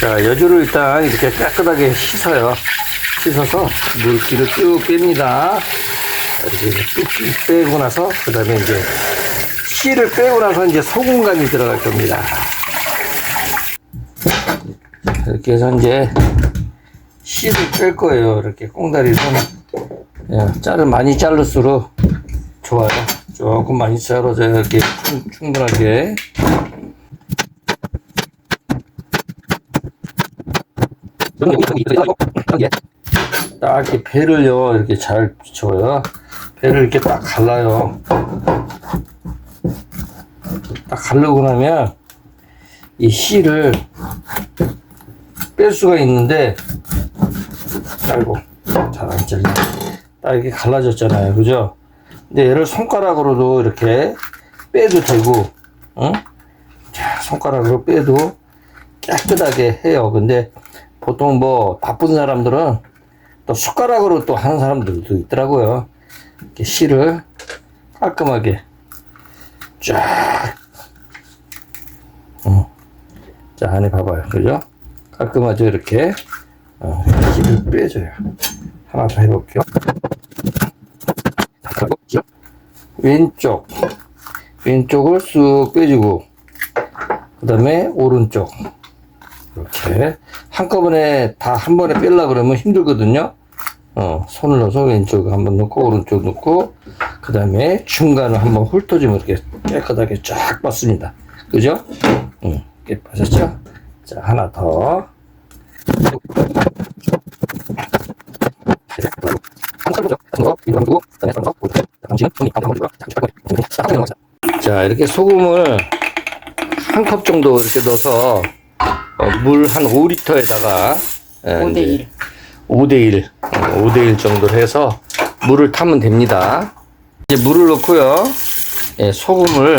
자, 여주를 일단 이렇게 깨끗하게 씻어요. 씻어서 물기를 쭉 뺍니다. 이렇게 뚝 빼고 나서, 그 다음에 이제 씨를 빼고 나서 이제 소금간이 들어갈 겁니다. 이렇게 해서 이제 씨를 뺄 거예요. 이렇게 꽁다리로. 예, 짤을 많이 자를수록 좋아요. 조금 많이 자르서 이렇게 충- 충분하게. 딱 이렇게 배를요, 이렇게 잘 비춰요. 배를 이렇게 딱 갈라요. 딱 가르고 나면 이 씨를 뺄 수가 있는데 아이고 잘 안 잘려 딱 이렇게 갈라졌잖아요 그죠 근데 얘를 손가락으로도 이렇게 빼도 되고 응? 자 손가락으로 빼도 깨끗하게 해요 근데 보통 뭐 바쁜 사람들은 또 숟가락으로 또 하는 사람들도 있더라고요. 이렇게 씨를 깔끔하게 쫙. 어. 자 안에 봐봐요. 그죠? 깔끔하죠? 이렇게. 어, 힘을 빼줘요. 하나 더 해볼게요. 왼쪽. 왼쪽을 쑥 빼주고 그 다음에 오른쪽. 이렇게 한꺼번에 다 한 번에 빼려 그러면 힘들거든요 어, 손을 넣어서 왼쪽 한번 넣고 오른쪽 넣고 그 다음에 중간을 한번 훑어주면 이렇게 깨끗하게 쫙 빠습니다 그죠? 응, 깨 빠졌죠? 자 하나 더 자 이렇게 소금을 한 컵 정도 이렇게 넣어서 물한 5리터에다가 5대1. 5대1 5대1 정도 해서 물을 타면 됩니다. 이제 물을 넣고요. 예, 소금을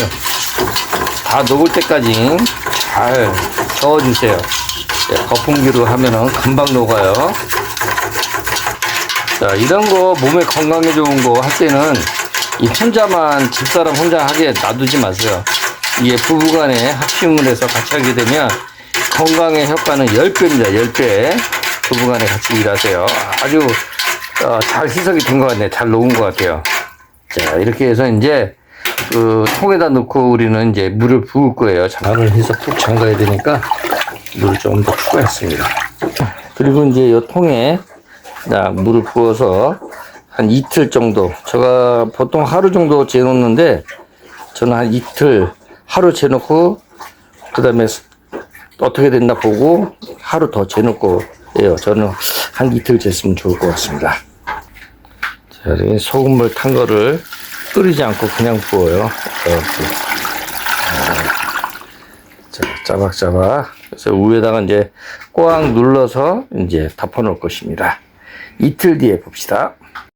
다 녹을 때까지 잘 저어주세요. 예, 거품기로 하면은 금방 녹아요. 자 이런 거 몸에 건강에 좋은 거 할 때는 이 혼자만 집사람 혼자 하게 놔두지 마세요. 이게 부부간에 합심을 해서 같이 하게 되면 건강의 효과는 10배입니다. 10배. 부부간에 같이 일하세요. 아주 어, 잘 희석이 된 것 같네요. 잘 녹은 것 같아요. 자 이렇게 해서 이제 그 통에다 넣고 우리는 이제 물을 부을 거예요. 잔을 해서 푹 잠가야 되니까 물을 좀 더 추가했습니다. 그리고 이제 이 통에 자, 물을 부어서 한 이틀 정도. 제가 보통 하루 정도 재놓는데 저는 한 이틀 하루 재놓고 그 다음에 어떻게 됐나 보고 하루 더 재놓고 해요 저는 한 이틀 쟀으면 좋을 것 같습니다 자, 소금물 탄 거를 끓이지 않고 그냥 부어요 이렇게. 자, 짜박짜박. 그래서 위에다가 이제 꽉 눌러서 이제 덮어 놓을 것입니다. 이틀 뒤에 봅시다.